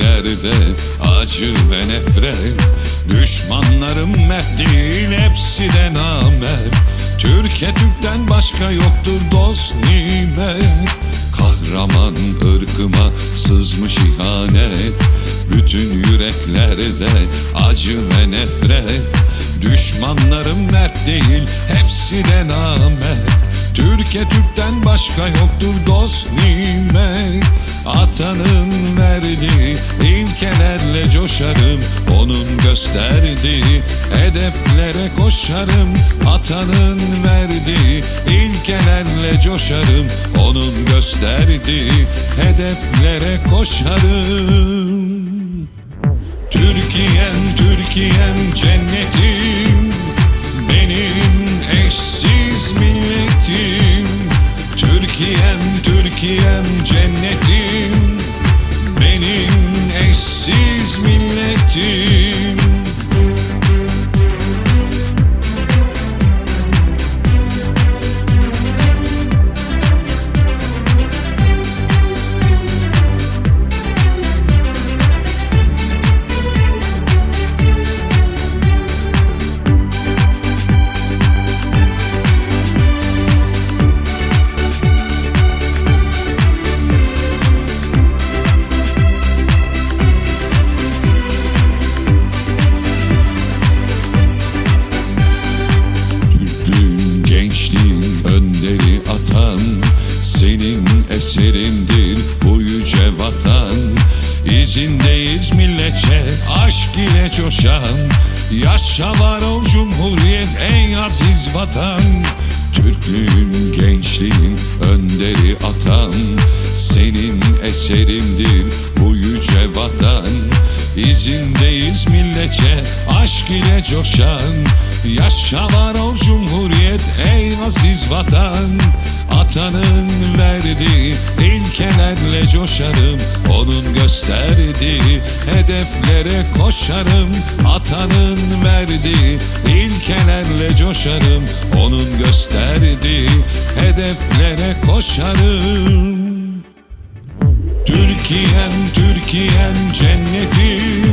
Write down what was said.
ülkelerde acı ve nefret. Düşmanlarım mert değil hepsi de namert Türkiye Türk'ten başka yoktur dost nimet. Kahraman ırkıma sızmış ihanet. Bütün yüreklerde acı ve nefret. Düşmanlarım mert değil hepsi de namert Türkiye Türk'ten başka yoktur dost nimet Atanın verdiği ilkelerle coşarım Onun gösterdiği hedeflere koşarım. Atanın verdiği ilkelerle coşarım Onun gösterdiği hedeflere koşarım. Türkiye'm, Türkiye'm cennetim Türkiye'm cennetim Benim eşsiz milletim İzindeyiz milletçe? Aşk ile coşan Yaşa var ol cumhuriyet ey aziz vatan. Türklüğün, gençliğin önderi atan Senin eserindir bu yüce vatan. İzindeyiz milletçe aşk ile coşan Yaşa var ol cumhuriyet ey aziz vatan. Atanın verdiği ilkelerle coşarım Onun gösterdiği hedeflere koşarım Atanın verdiği ilkelerle coşarım Onun gösterdiği hedeflere koşarım. Türkiye'm, Türkiye'm cennetim